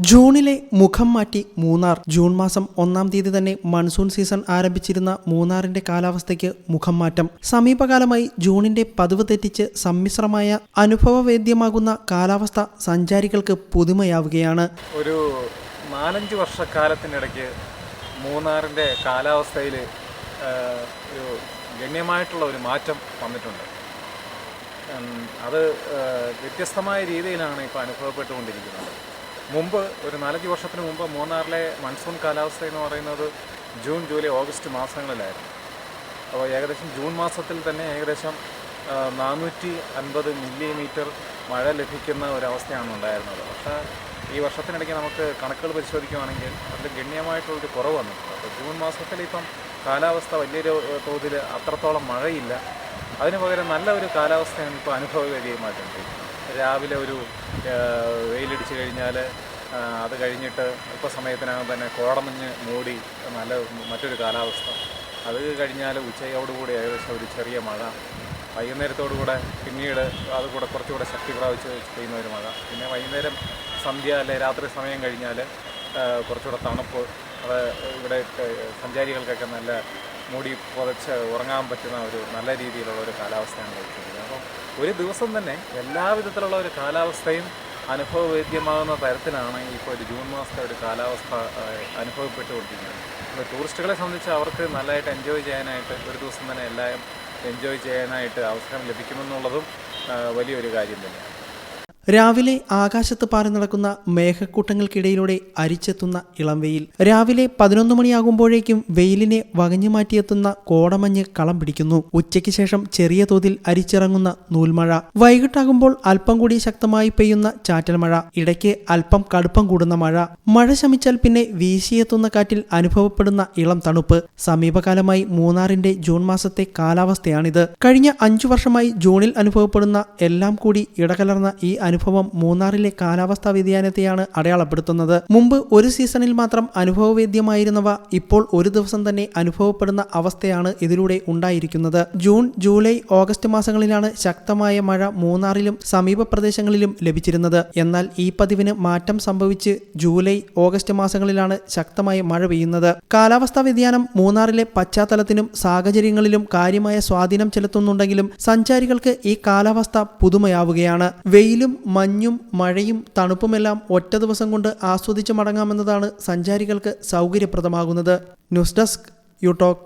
ജൂണിലെ മുഖം മാറ്റി മൂന്നാർ. ജൂൺ മാസം ഒന്നാം തീയതി തന്നെ മൺസൂൺ സീസൺ ആരംഭിച്ചിരുന്ന മൂന്നാറിന്റെ കാലാവസ്ഥയ്ക്ക് മുഖം മാറ്റം. സമീപകാലമായി ജൂണിന്റെ പതിവ് തെറ്റിച്ച് സമ്മിശ്രമായ അനുഭവവേദ്യമാകുന്ന കാലാവസ്ഥ സഞ്ചാരികൾക്ക് പുതുമയാവുകയാണ്. ഒരു നാലഞ്ച് വർഷക്കാലത്തിനിടയ്ക്ക് മൂന്നാറിന്റെ കാലാവസ്ഥയിൽ ഒരു ഗണ്യമായിട്ടുള്ള ഒരു മാറ്റം വന്നിട്ടുണ്ട്. അത് വ്യത്യസ്തമായ രീതിയിലാണ് ഇപ്പോൾ അനുഭവപ്പെട്ടുകൊണ്ടിരിക്കുന്നത്. മുമ്പ് ഒരു നാലഞ്ച് വർഷത്തിന് മുമ്പ് മൂന്നാറിലെ മൺസൂൺ കാലാവസ്ഥ എന്ന് പറയുന്നത് ജൂൺ ജൂലൈ ഓഗസ്റ്റ് മാസങ്ങളിലായിരുന്നു. അപ്പോൾ ഏകദേശം ജൂൺ മാസത്തിൽ തന്നെ ഏകദേശം നാനൂറ്റി അൻപത് മില്ലിമീറ്റർ മഴ ലഭിക്കുന്ന ഒരവസ്ഥയാണ് ഉണ്ടായിരുന്നത്. പക്ഷേ ഈ വർഷത്തിനിടയ്ക്ക് നമുക്ക് കണക്കുകൾ പരിശോധിക്കുകയാണെങ്കിൽ അതിൽ ഗണ്യമായിട്ടുള്ളൊരു കുറവ് വന്നിട്ടുണ്ട്. അപ്പോൾ ജൂൺ മാസത്തിൽ ഇപ്പം കാലാവസ്ഥ വലിയൊരു തോതിൽ അത്രത്തോളം മഴയില്ല. അതിന് പകരം നല്ല ഒരു കാലാവസ്ഥയാണ് ഇപ്പോൾ അനുഭവവേദ്യമായിട്ടുണ്ട് രാവിലെ ഒരു വെയിലടിച്ചു കഴിഞ്ഞാൽ അത് കഴിഞ്ഞിട്ട് അല്പസമയത്തിനകം തന്നെ കോടമഞ്ഞ് മൂടി നല്ല മറ്റൊരു കാലാവസ്ഥ. അത് കഴിഞ്ഞാൽ ഉച്ചയോടുകൂടി ഏകദേശം ഒരു ചെറിയ മഴ. വൈകുന്നേരത്തോടുകൂടെ പിന്നീട് അത് കൂടെ കുറച്ചുകൂടെ ശക്തി പ്രാപിച്ച് പെയ്യുന്ന ഒരു മഴ. പിന്നെ വൈകുന്നേരം സന്ധ്യ അല്ലെ രാത്രി സമയം കഴിഞ്ഞാൽ കുറച്ചുകൂടെ തണുപ്പ് അത് ഇവിടെ സഞ്ചാരികൾക്കൊക്കെ നല്ല മൂടി പുതച്ച് ഉറങ്ങാൻ പറ്റുന്ന ഒരു നല്ല രീതിയിലുള്ള ഒരു കാലാവസ്ഥയാണ് ലഭിക്കുന്നത്. അപ്പം ഒരു ദിവസം തന്നെ എല്ലാവിധത്തിലുള്ള ഒരു കാലാവസ്ഥയും അനുഭവവേദ്യമാകുന്ന തരത്തിലാണ് ഇപ്പോൾ ഒരു ജൂൺ മാസത്തെ ഒരു കാലാവസ്ഥ അനുഭവപ്പെട്ടുകൊണ്ടിരിക്കുന്നത്. അപ്പോൾ ടൂറിസ്റ്റുകളെ സംബന്ധിച്ച് അവർക്ക് നല്ലതായിട്ട് എൻജോയ് ചെയ്യാനായിട്ട് ഒരു ദിവസം തന്നെ എല്ലാം എൻജോയ് ചെയ്യാനായിട്ട് അവസരം ലഭിക്കുമെന്നുള്ളതും വലിയൊരു കാര്യം തന്നെയാണ്. രാവിലെ ആകാശത്ത് പാറി നടക്കുന്ന മേഘക്കൂട്ടങ്ങൾക്കിടയിലൂടെ അരിച്ചെത്തുന്ന ഇളം വെയിൽ. രാവിലെ പതിനൊന്ന് മണിയാകുമ്പോഴേക്കും വെയിലിനെ വകഞ്ഞു മാറ്റിയെത്തുന്ന കോടമഞ്ഞ് കളം പിടിക്കുന്നു. ഉച്ചയ്ക്ക് ശേഷം ചെറിയ തോതിൽ അരിച്ചിറങ്ങുന്ന നൂൽമഴ. വൈകിട്ടാകുമ്പോൾ അല്പം കൂടി ശക്തമായി പെയ്യുന്ന ചാറ്റൽ മഴ ഇടയ്ക്ക് അല്പം കടുപ്പം കൂടുന്ന മഴ. മഴ ശമിച്ചാൽ പിന്നെ വീശിയെത്തുന്ന കാറ്റിൽ അനുഭവപ്പെടുന്ന ഇളം തണുപ്പ്. സമീപകാലമായി മൂന്നാറിന്റെ ജൂൺ മാസത്തെ കാലാവസ്ഥയാണിത്. കഴിഞ്ഞ അഞ്ചു വർഷമായി ജൂണിൽ അനുഭവപ്പെടുന്ന എല്ലാം കൂടി ഇടകലർന്ന ഈ മൂന്നാറിലെ കാലാവസ്ഥാ വ്യതിയാനത്തെയാണ് അടയാളപ്പെടുത്തുന്നത്. മുമ്പ് ഒരു സീസണിൽ മാത്രം അനുഭവവേദ്യമായിരുന്നവ ഇപ്പോൾ ഒരു ദിവസം തന്നെ അനുഭവപ്പെടുന്ന അവസ്ഥയാണ് ഇതിലൂടെ ഉണ്ടായിരിക്കുന്നത്. ജൂൺ ജൂലൈ ഓഗസ്റ്റ് മാസങ്ങളിലാണ് ശക്തമായ മഴ മൂന്നാറിലും സമീപ പ്രദേശങ്ങളിലും ലഭിച്ചിരുന്നത്. എന്നാൽ ഈ പതിവിന് മാറ്റം സംഭവിച്ച് ജൂലൈ ഓഗസ്റ്റ് മാസങ്ങളിലാണ് ശക്തമായ മഴ പെയ്യുന്നത്. കാലാവസ്ഥാ വ്യതിയാനം മൂന്നാറിലെ പശ്ചാത്തലത്തിനും സാഹചര്യങ്ങളിലും കാര്യമായ സ്വാധീനം ചെലുത്തുന്നുണ്ടെങ്കിലും സഞ്ചാരികൾക്ക് ഈ കാലാവസ്ഥ പുതുമയാവുകയാണ്. വെയിലും മഞ്ഞും മഴയും തണുപ്പുമെല്ലാം ഒറ്റ ദിവസം കൊണ്ട് ആസ്വദിച്ച് മടങ്ങാമെന്നതാണ് സഞ്ചാരികൾക്ക് സൗകര്യപ്രദമാകുന്നത്. News desk U Talk